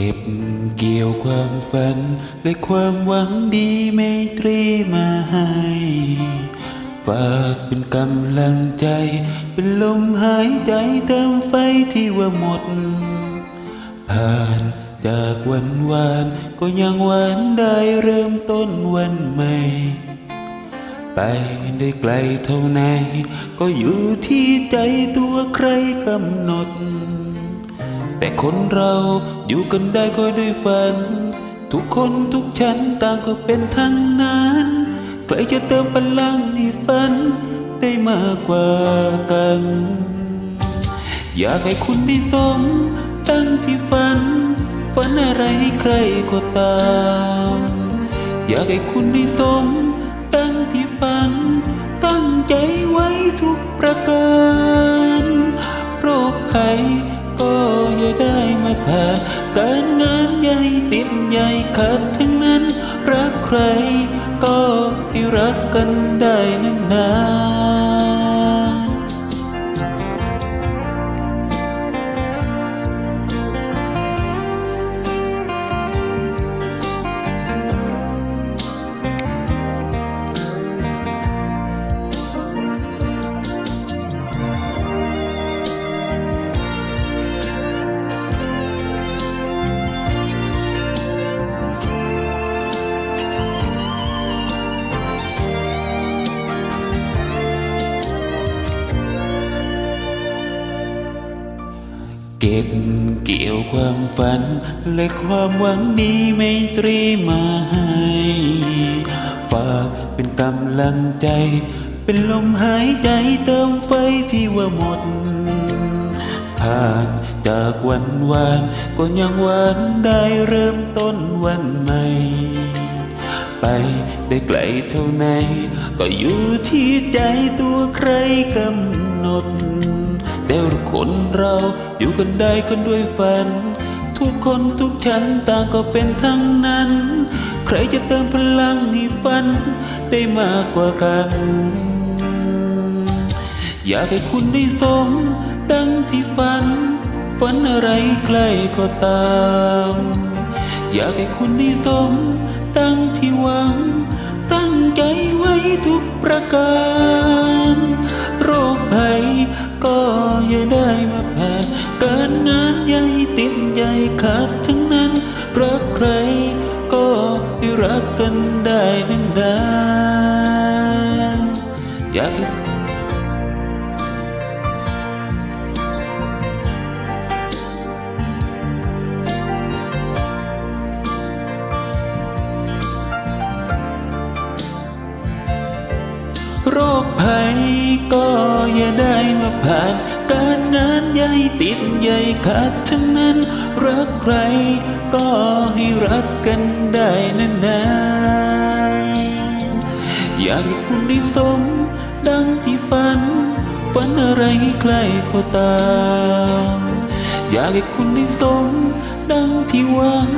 ก็บเกี่ยวความฝัน และความหวังดีไม่ตรีมาให้ ฝากเป็นกำลังใจ เป็นลมหายใจเติมไฟที่ว่าหมด ผ่านจากวันวาน ก็ยังหวานได้เริ่มต้นวันใหม่ ไปได้ไกลเท่าไหน ก็อยู่ที่ใจตัวใครกำหนด แต่คนเราอยู่กันได้ก็ด้วยฝัน ทุกคนทุกชั้นต่างก็เป็นทั้งนั้นใครจะเติมพลังให้ฝัน ได้มากกว่ากัน อยากให้คุณได้สมตั้งที่ฝัน ฝันอะไรให้ใครก็ตาม อยากให้คุณได้สม ได้มาการงานใหญ่ติดใหญ่ขัดทั้งนั้น รักใครก็ให้รักกัน ก็บเกี่ยวความฝัน และความหวังดีไม่ตรีมาให้ฝากเป็นกำลังใจ เป็นลมหายใจเติมไฟที่ว่าหมดผ่านจากวันวานก็ยังหวานได้เริ่มต้นวันใหม่ ไปได้ไกลเท่าไหน ก็อยู่ที่ใจตัวใครกำหนด แต่คนเราอยู่กันได้กันด้วยฝัน ทุกคนทุกชั้นต่างก็เป็นทั้งนั้น ใครจะเติมพลังให้ฝัน ได้มากกว่ากัน อยากให้คุณได้สมดังที่ฝัน ฝันอะไรใกล้ก็ตาม อยากให้คุณได้สมดังที่หวัง ตั้งใจไว้ทุกประการ กันได้นานๆอยากโรคภัยก็อย่าได้มาผ่าน การงานใหญ่ติดใหญ่ขาดทั้งนั้น รักใครก็ให้รักกันได้นานๆอยากให้คุณได้สม ดังที่ฝัน ฝันอะไรใครก็ตาม อยากให้คุณได้สม ดังที่หวัง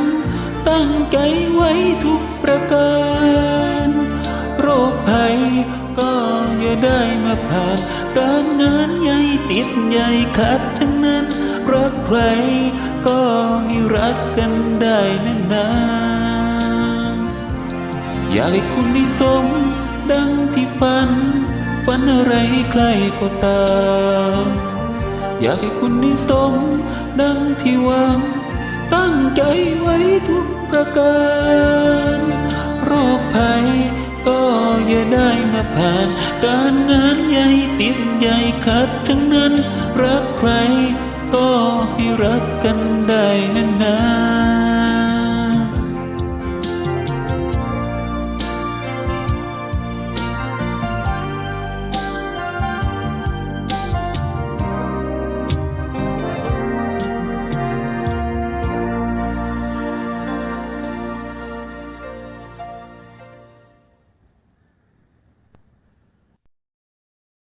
ตั้งใจไว้ทุกประการโรค ได้มาผ่านการงานใหญ่ติดใหญ่ขัดทั้งนั้น รักใครก็ให้รักกันได้นานๆอยากให้คุณได้สมดังที่ฝัน ฝันอะไรใครก็ตาม อยากให้คุณได้สมดังที่หวัง ตั้งใจไว้ทุกประการ โรคภัย อย่าได้มาผ่าน การงานใหญ่ติดใหญ่ขัดทั้งนั้น รักใครก็ให้รัก